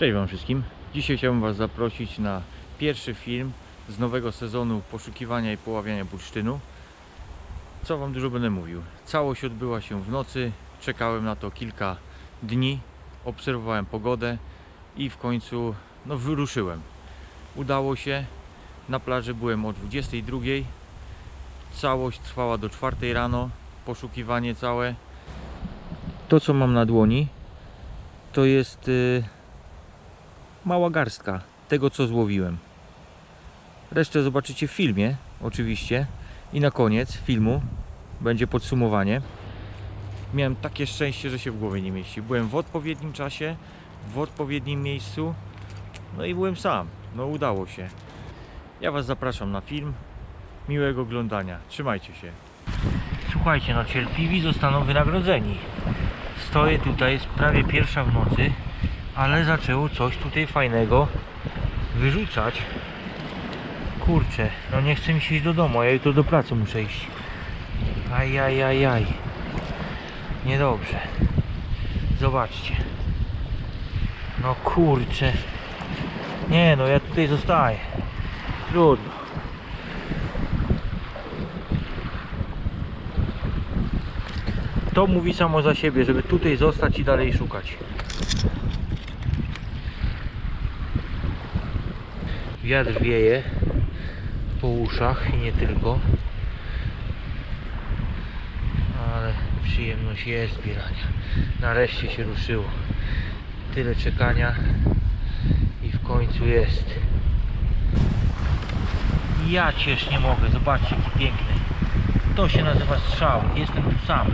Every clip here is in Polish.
Cześć Wam wszystkim. Dzisiaj chciałbym Was zaprosić na pierwszy film z nowego sezonu poszukiwania i poławiania bursztynu. Co Wam dużo będę mówił. Całość odbyła się w nocy. Czekałem na to kilka dni. Obserwowałem pogodę i w końcu no, wyruszyłem. Udało się. Na plaży byłem o 22. Całość trwała do 4 rano. Poszukiwanie całe. To co mam na dłoni to jest y, mała garstka tego co złowiłem. Resztę zobaczycie w filmie, oczywiście. I na koniec filmu będzie podsumowanie. Miałem takie szczęście, że się w głowie nie mieści. Byłem w odpowiednim czasie, w odpowiednim miejscu, no i byłem sam. No udało się. Ja Was zapraszam na film. Miłego oglądania. Trzymajcie się. Słuchajcie, no cierpliwi zostaną wynagrodzeni. Stoję tutaj, jest prawie pierwsza w nocy, ale zaczęło coś tutaj fajnego wyrzucać. Kurczę, no nie chce mi się iść do domu, a ja jutro do pracy muszę iść. Ajajajaj. Niedobrze. Zobaczcie. No kurczę. Nie no, ja tutaj zostaję. Trudno. To mówi samo za siebie, żeby tutaj zostać i dalej szukać. Wiatr wieje po uszach i nie tylko. Ale przyjemność jest zbierania. Nareszcie się ruszyło. Tyle czekania i w końcu jest. Ja ciesz nie mogę, zobaczcie jaki piękny. To się nazywa strzał. Jestem tu sam.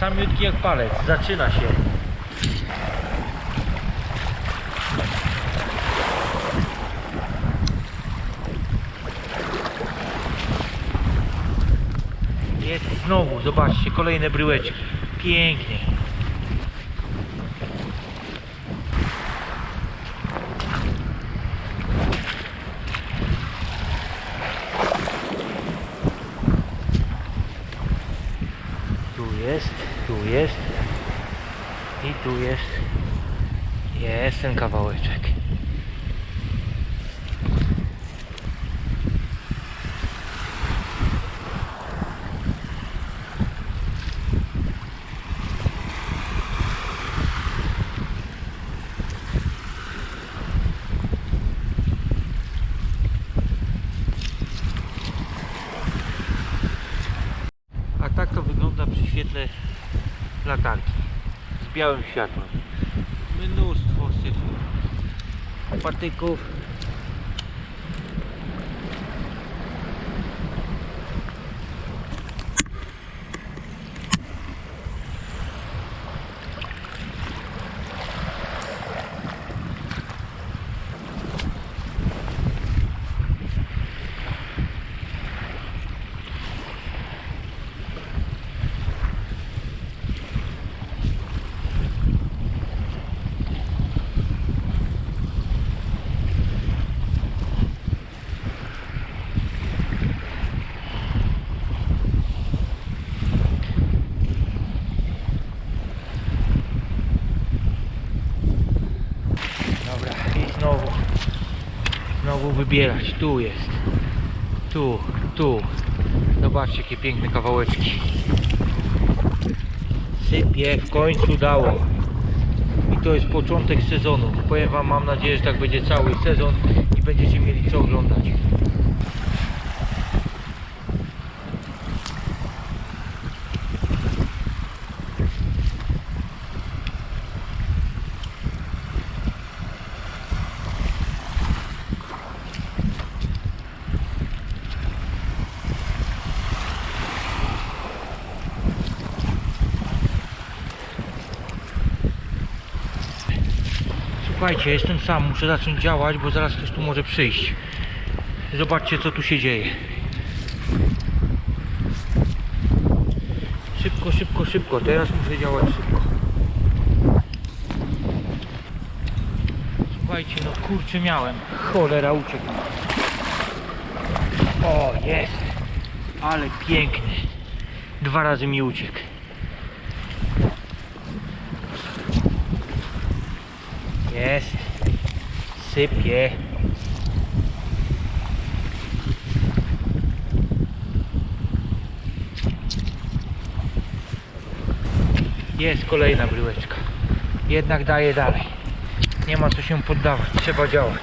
Samiutki jak palec. Zaczyna się. Jest znowu, zobaczcie, kolejne bryłeczki. Pięknie. Tu jest, tu jest i tu jest. Jest ten kawałeczek. A tak przy świetle latarki z białym światłem. Mnóstwo syfu, patyków. Dobra, i znowu, znowu wybierać. Tu jest, tu, tu. Zobaczcie, jakie piękne kawałeczki. Sypie, w końcu dało. I to jest początek sezonu. Powiem Wam, mam nadzieję, że tak będzie cały sezon i będziecie mieli co oglądać. Słuchajcie, jestem sam, muszę zacząć działać, bo zaraz ktoś tu może przyjść. Zobaczcie, co tu się dzieje. Szybko, szybko, szybko. Teraz muszę działać szybko. Słuchajcie, no kurczę miałem. Cholera uciekł. O, jest. Ale piękny. Dwa razy mi uciekł. Jest. sypie. Jest kolejna bryłeczka. Jednak daje dalej. Nie ma co się poddawać, trzeba działać.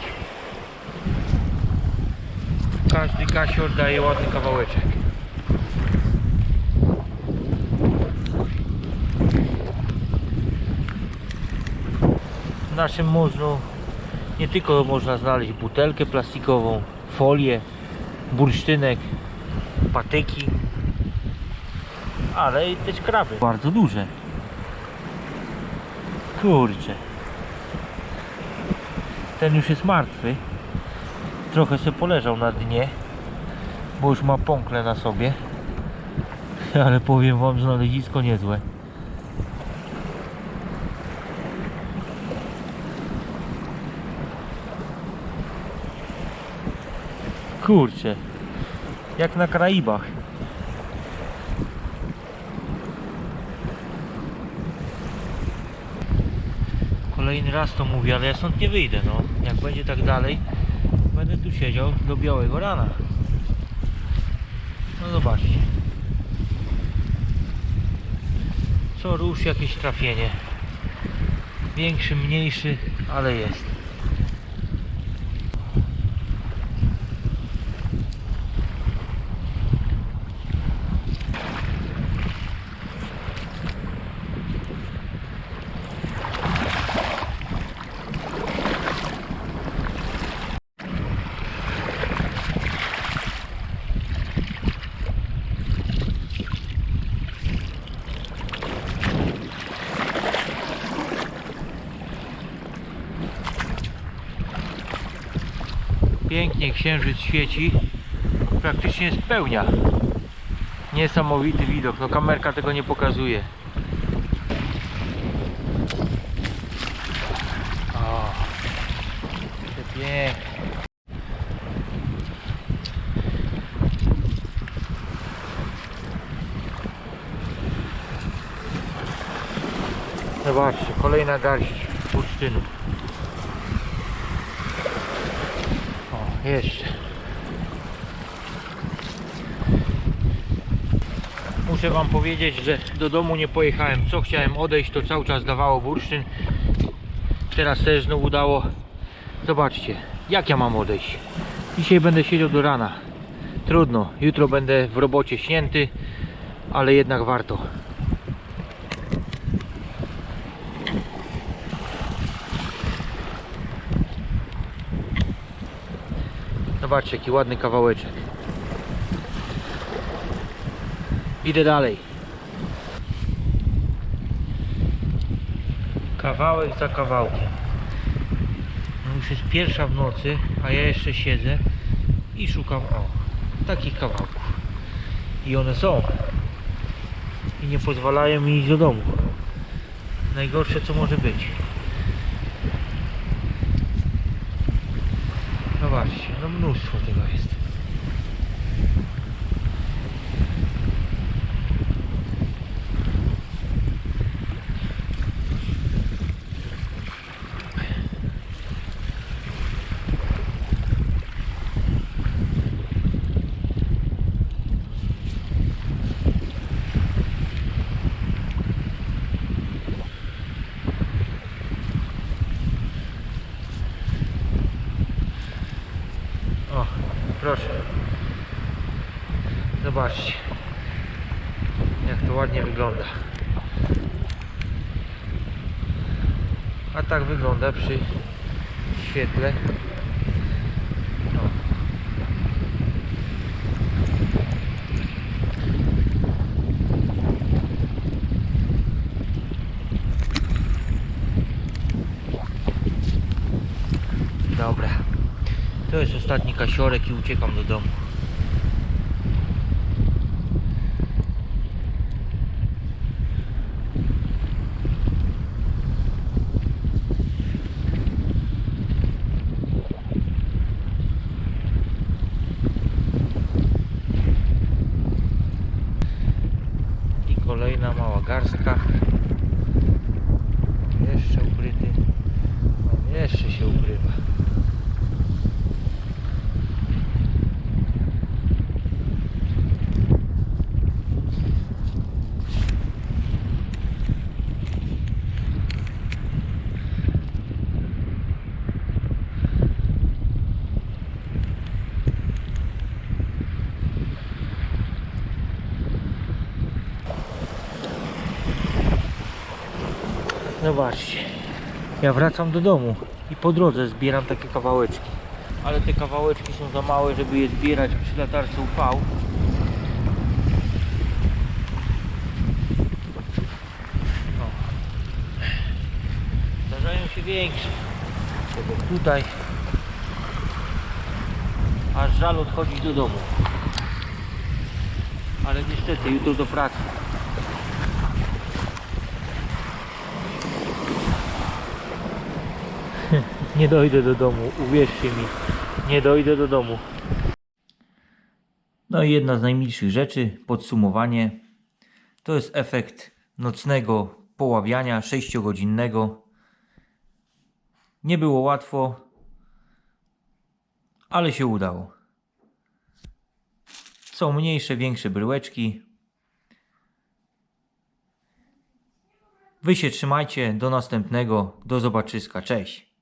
Każdy kasior daje ładny kawałeczek. W naszym morzu nie tylko można znaleźć butelkę plastikową, folię, bursztynek, patyki, ale i też kraby. Bardzo duże. Kurczę. Ten już jest martwy. Trochę się poleżał na dnie, bo już ma pąkle na sobie. Ale powiem wam, znalezisko niezłe. Kurczę. Jak na Karaibach. Kolejny raz to mówię, ale ja stąd nie wyjdę, no. Jak będzie tak dalej, będę tu siedział do białego rana. No zobaczcie. Co rusz jakieś trafienie. Większy, mniejszy, ale jest. Pięknie księżyc świeci. Praktycznie spełnia. Niesamowity widok. No kamerka tego nie pokazuje. O, pięknie. Zobaczcie, kolejna garść bursztynu. O, jeszcze. Muszę wam powiedzieć, że do domu nie pojechałem. Co chciałem odejść, to cały czas dawało bursztyn. Teraz też znowu dało. Zobaczcie, jak ja mam odejść. Dzisiaj będę siedział do rana. Trudno, jutro będę w robocie śnięty, ale jednak warto. Zobaczcie, jaki ładny kawałeczek. Idę dalej. Kawałek za kawałkiem. No już jest pierwsza w nocy, a ja jeszcze siedzę i szukam o takich kawałków. I one są. I nie pozwalają mi iść do domu. Najgorsze co może być. Zobaczcie, no mnóstwo tego jest. O, proszę. Zobaczcie. Jak to ładnie wygląda. A tak wygląda przy świetle. O. Dobra. To jest ostatni kasiorek i uciekam do domu. I kolejna mała garstka. Jeszcze ukryty. Jeszcze się ukrywa. Zobaczcie. Ja wracam do domu i po drodze zbieram takie kawałeczki. Ale te kawałeczki są za małe, żeby je zbierać przy latarce UV. No. Zdarzają się większe. Tutaj. Aż żal odchodzić do domu. Ale niestety jutro do pracy. Nie dojdę do domu, uwierzcie mi. Nie dojdę do domu. No i jedna z najmilszych rzeczy, podsumowanie. To jest efekt nocnego poławiania 6-godzinnego. Nie było łatwo, ale się udało. Są mniejsze, większe bryłeczki. Wy się trzymajcie, do następnego, do zobaczyska, cześć.